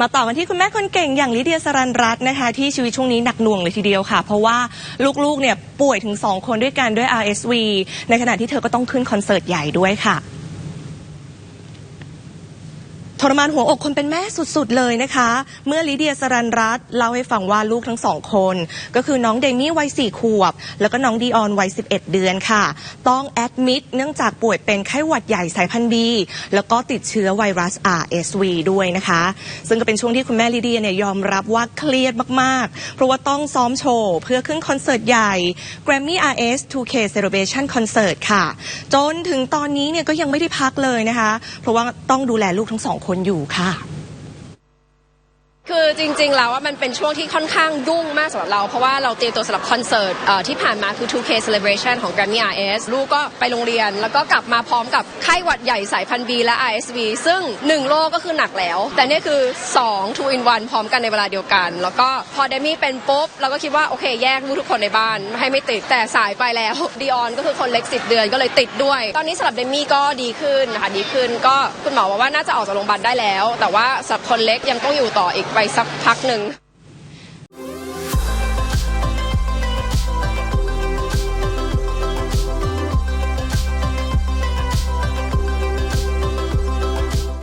มาต่อกันที่คุณแม่คนเก่งอย่างลิเดียสรันรัตน์นะคะ ที่ชีวิตช่วงนี้หนักหน่วงเลยทีเดียวค่ะ เพราะว่าลูกๆเนี่ยป่วยถึง 2 คนด้วยกันด้วย RSV ในขณะที่เธอก็ต้องขึ้นคอนเสิร์ตใหญ่ด้วยค่ะ ทรมานหัวอกคนเป็นแม่สุดๆเลยนะคะ เมื่อลิเดียสรันรัตเล่าให้ฟังว่าลูกทั้งสองคน ก็คือน้องเดมี่วัยสี่ขวบ แล้วก็น้องดีออนวัย 11 เดือนค่ะ ต้องแอดมิดเนื่องจากป่วยเป็นไข้หวัดใหญ่สายพันธุ์บี แล้วก็ติดเชื้อไวรัส RSV ด้วยนะคะ ซึ่งก็เป็นช่วงที่คุณแม่ลิเดียเนี่ยยอมรับว่าเครียดมากๆ เพราะว่าต้องซ้อมโชว์เพื่อขึ้นคอนเสิร์ตใหญ่ Grammy RS 2K Celebration Concert ค่ะ จนถึงตอนนี้เนี่ยก็ยังไม่ได้พักเลยนะคะ เพราะว่าต้องดูแลลูกทั้งสองคนอยู่ค่ะ คือจริงๆแล้วว่ามันเป็นช่วงที่ค่อนข้างยุ่งมากสำหรับเรา เพราะว่าเราเตรียมตัวสำหรับคอนเสิร์ตที่ผ่านมาคือ 2K Celebration ของ Grammy RS ลูกก็ไปโรงเรียน แล้วก็กลับมาพร้อมกับไข้หวัดใหญ่สายพันธุ์ B และ RSV ซึ่ง 1โรคก็คือหนักแล้ว แต่นี่คือ 2 2 in 1 พร้อมกันในเวลาเดียวกัน แล้วก็พอเดมี่เป็นปุ๊บ เราก็คิดว่า โอเคแยกลูกทุกคนในบ้านให้ไม่ติดแต่สายไปแล้วดีออนก็คือคนเล็ก10เดือนก็เลยติดด้วย ตอนนี้สำหรับเดมี่ก็ดีขึ้นนะคะดีขึ้นก็คุณหมอบอกว่าน่าจะออกจากโรงพยาบาลได้แล้ว แต่ว่าสำหรับคนเล็กยังต้องอยู่ต่ออีกไปสักพักหนึ่ง